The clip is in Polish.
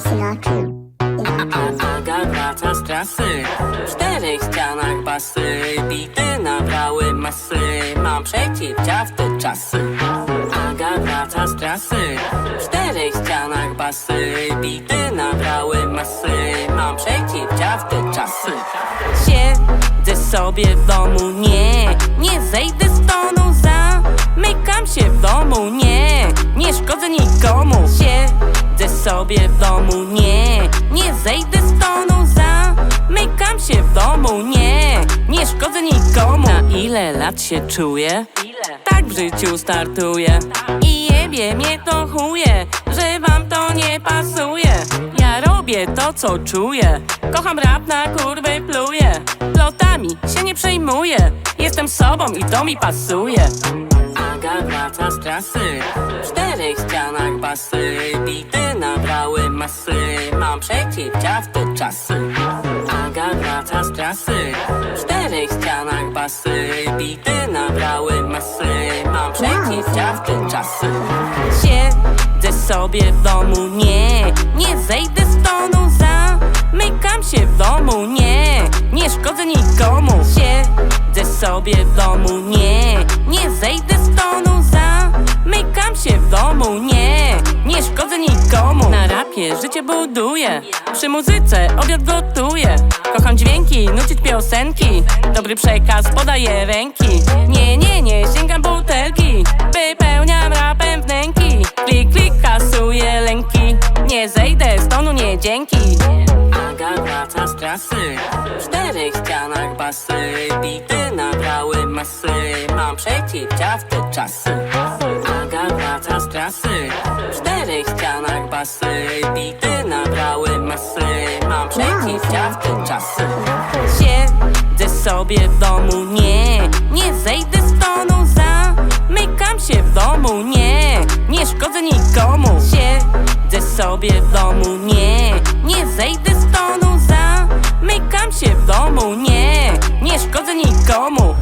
Sinatra. Aga wraca z trasy. W czterech ścianach basy. Bity nabrały masy. Mam przeciwcia w te czasy. Aga wraca z trasy. W czterech ścianach basy. Bity nabrały masy. Mam przeciwcia w te czasy. Siedzę sobie w domu, nie Nie zejdę z tonu. Za Mykam się w domu, nie Nie szkodzę nikomu. Siedzę sobie w domu, nie Nie zejdę z tonu. Za Mykam się w domu, nie Nie szkodzę nikomu. Na ile lat się czuję? Tak w życiu startuję. I jebie mnie to chuje Że wam to nie pasuje. Ja robię to co czuję. Kocham rap na kurwy pluję Lotami się nie przejmuję. Jestem sobą i to mi pasuje. Aga wraca z trasy. W czterech ścianach basy Mam przeciwcia w te czasy. Aga wraca z trasy W czterech ścianach basy. Bity nabrały masy Mam przeciwcia w te czasy. Siedzę sobie w domu, nie Nie zejdę z tonu. Za Mykam się w domu, nie Nie szkodzę nikomu. Siedzę sobie w domu, Nie życie buduję Przy muzyce obiad gotuję Kocham dźwięki, nucić piosenki. Dobry przekaz podaję ręki. Nie, nie, nie, sięgam butelki. Wypełniam rapem wnęki. Klik, klik, kasuję lęki. Nie zejdę z tonu, nie dzięki. Aga wraca z trasy. W czterech ścianach basy. Bity nabrały masy. Mam przeciwcia w te czasy. Aga wraca z trasy. W czterech ścianach basy sobie w domu, nie Nie zejdę z tonu za Mykam się w domu, nie Nie szkodzę nikomu. Siedzę sobie w domu, nie Nie zejdę z tonu za Mykam się w domu, nie Nie szkodzę nikomu